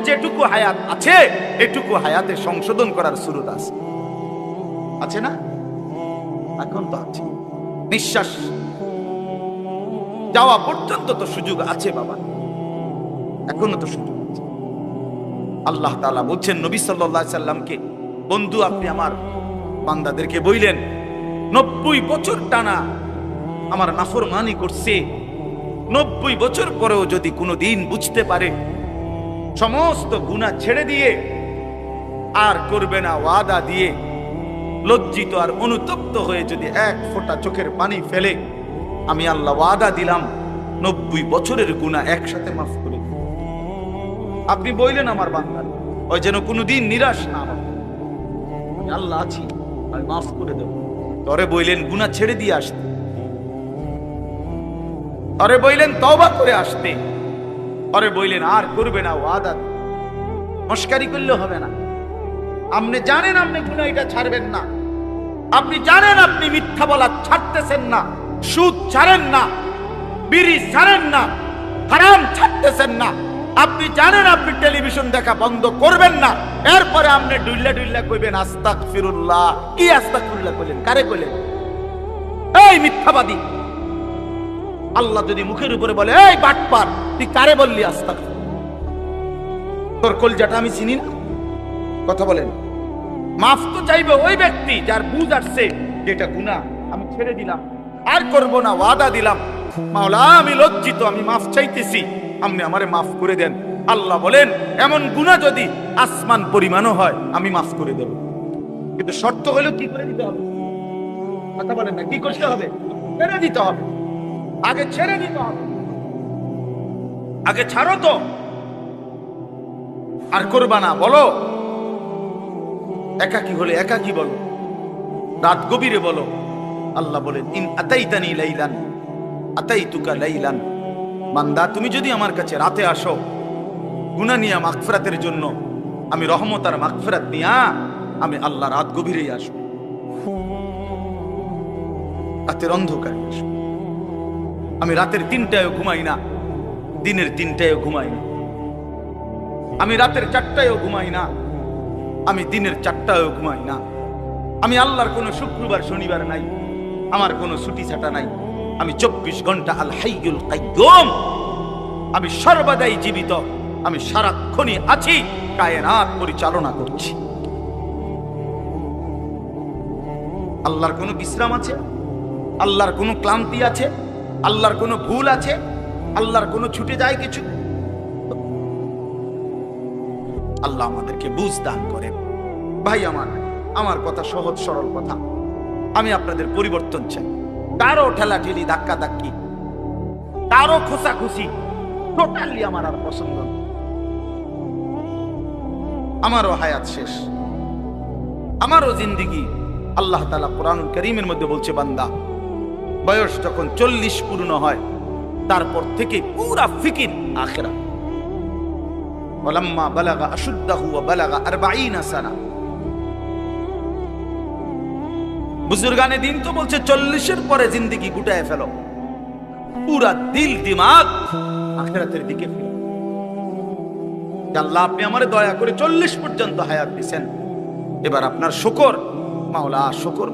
যেটুকু হায়াত আছে, এটুকু হায়াতে সংশোধন করার সুরত আছে। আছে না? এখন তো আছে। নিঃশ্বাস। যাওয়া পর্যন্ত তো সুযোগ আছে বাবা। এখনও তো সুযোগ আছে। আল্লাহ তাআলা বলছেন, নবী আলাইহি সাল্লামকে, বন্ধু আপনি আমার বান্দাদেরকে বইলেন, নব্বই বছর টানা আমার নাফরমানি করছে, নব্বই বছর পরেও যদি কোনো দিন বুঝতে পারে সমস্ত গুণা ছেড়ে দিয়ে আর করবে না ওয়াদা দিয়ে লজ্জিত আর অনুতপ্ত হয়ে যদি এক ফোঁটা চোখের পানি ফেলে, আমি আল্লাহ ওয়াদা দিলাম, নব্বই বছরের গুণা একসাথে মাফ করে। আপনি বললেন আমার বান্দার, ওই যেন কোনোদিন নিরাশ না হয় আমি আল্লাহ আছি, আমি মাফ করে দেব। তরে বইলেন গুণা ছেড়ে দিয়ে আসতে। তরে বইলেন তওবা করে আসতে। তরে বইলেন, আর করবে না ওয়াদা মস্কারি করলে হবে না। আপনি জানেন আপনি গুণা এটা ছাড়বেন না। আপনি জানেন আপনি মিথ্যা বলা ছাড়তেছেন না, সুদ ছাড়েন না, বিড়ি ছাড়েন না, হারাম ছাড়তেছেন না। আপনি জানেন আপনি টেলিভিশন দেখা বন্ধ করবেন না। এরপরে আপনি ডুইল্লা ডুইল্লা কইবেন আস্তাক ফিরুল্লাহ কি আস্তাক ফিরুল্লাহ কইলেন? কারে কইলেন? এই মিথ্যাবাদী। আল্লাহ যদি মুখের উপরে বলে, এই বাটপার, তুই কারে বললি আস্তাক তোর কলজাটা আমি চিনি না। কথা বলেন। মাফ তো চাইবে ওই ব্যক্তি যার বুঝ আসছে যেটা গুনাহ, আমি ছেড়ে দিলাম, আর করব না, ওয়াদা দিলাম। মাওলা, আমি লজ্জিত, আমি মাফ চাইতেছি। আপনি আমারে মাফ করে দেন। আল্লাহ বলেন, এমন গুনাহ যদি আসমান পরিমাণও হয়, আমি মাফ করে দেব। কিন্তু শর্ত হলো কি করে দিতে হবে? কথা বলেন না, কি করতে হবে? ছেড়ে দিতে হবে। আগে ছেড়ে দিতে হবে। আগে ছাড়ো তো। আর করবা না, বলো। একাকি হলে একাকি বলো। রাত গভীরে বলো। আল্লাহ বলেন, ইন আতাইতানি লাইলান, আতাইতুকা লাইলান। বান্দা, তুমি যদি আমার কাছে রাতে আসো, গুনাহ নিয়া মাগফিরাতের জন্য, আমি রহমত আর মাগফিরাত নিয়া আমি আল্লাহ রাত গভীরেই আসব। রাতের অন্ধকারে আসব। আমি রাতের তিনটায়ও ঘুমাই না, দিনের তিনটায়ও ঘুমাই না। আমি রাতের চারটায়ও ঘুমাই না, আমি দিনের চারটায়ও ঘুমাই না। আমি আল্লাহর কোনো শুক্রবার, শনিবার নাই, আমার কোনো ছুটি ছাটা নাই। আমি চব্বিশ ঘণ্টা আল হাইয়ুল কাইয়ুম আমি সর্বদাই জীবিত, আমি সারাক্ষণই আছি, কায়নাত পরিচালনা করছি। আল্লাহর কোনো বিশ্রাম আছে? আল্লাহর কোনো ক্লান্তি আছে? আল্লাহর কোনো ভুল আছে? আল্লাহর কোনো ছুটে যায় কিছু? আল্লাহ আমাদেরকে বুঝ দান করেন। ভাই আমার আমার কথা সহজ, সরল কথা। আমি আপনাদের পরিবর্তন চাই। কারও ঠেলা ঠেলি ধাক্কা ধাক্কি কারও খোসা খুশি টোটালি আমার আর পছন্দ আমারও হায়াত শেষ। আমারও জিন্দিগি। আল্লাহ তালা কোরআনুল করিমের মধ্যে বলছে, বান্দা বয়স যখন চল্লিশ পূর্ণ হয় তারপর থেকে পুরা ফিকির আখেরা ولما بلغ أشده وبلغ أربعين سنة বুজুর্গানে দিন তো বলছে চল্লিশের পরে জিন্দিগি গুটায় ফেলো পুরা দিল দিমাগ আখেরাতের দিকে ফেলো আল্লাহ আপনি আমারে দয়া করে চল্লিশ পর্যন্ত হায়াত দিছেন এবার আপনার শুকর মাওলা শুকর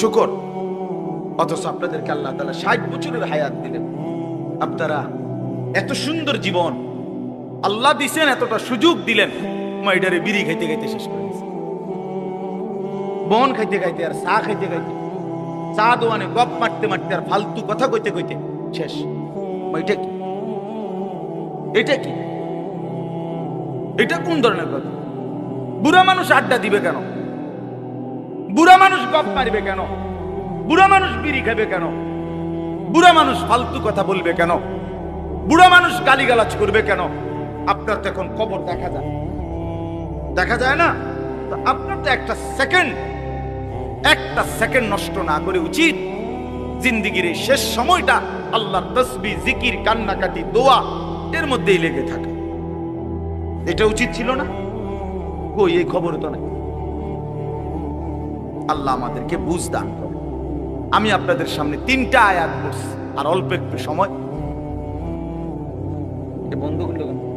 শুকর। অথচ আপনাদেরকে আল্লাহ তালা ষাট বছরের হায়াত দিলেন আপনারা এত সুন্দর জীবন আল্লাহ দিছেন, এতটা সুযোগ দিলেন মাইডারে বিড়ি খাইতে খাইতে শেষ করে বন খাইতে খাইতে আর চা খাইতে খাইতে, চা দোয়ানে গপ মারতে মারতে আর ফালতু কথা কইতে কইতে শেষ। এটা কি? এটা কি? এটা কোন ধরনের কথা? বুড়া মানুষ আড্ডা দিবে কেন? বুড়া মানুষ গপ মারবে কেন? বুড়া মানুষ বিড়ি খাবে কেন? বুড়া মানুষ ফালতু কথা বলবে কেন? বুড়া মানুষ গালিগালাজ করবে কেন? আপনার তো এখন কবর দেখা যায়। দেখা যায় না? আপনার তো একটা সেকেন্ড একটা সেকেন্ড নষ্ট না করে উচিত। জিন্দিগির এই শেষ সময়টা আল্লাহর তসবি, জিকির, কান্নাকাটি, দোয়া এর মধ্যেই লেগে থাকে। এটা উচিত ছিল না? কই, এই খবর তো নাই। আল্লাহ আমাদেরকে বুঝ দান আমি আপনাদের সামনে তিনটা আয়াত পড়ছি, আর অল্প একটু সময় বন্ধ কেন?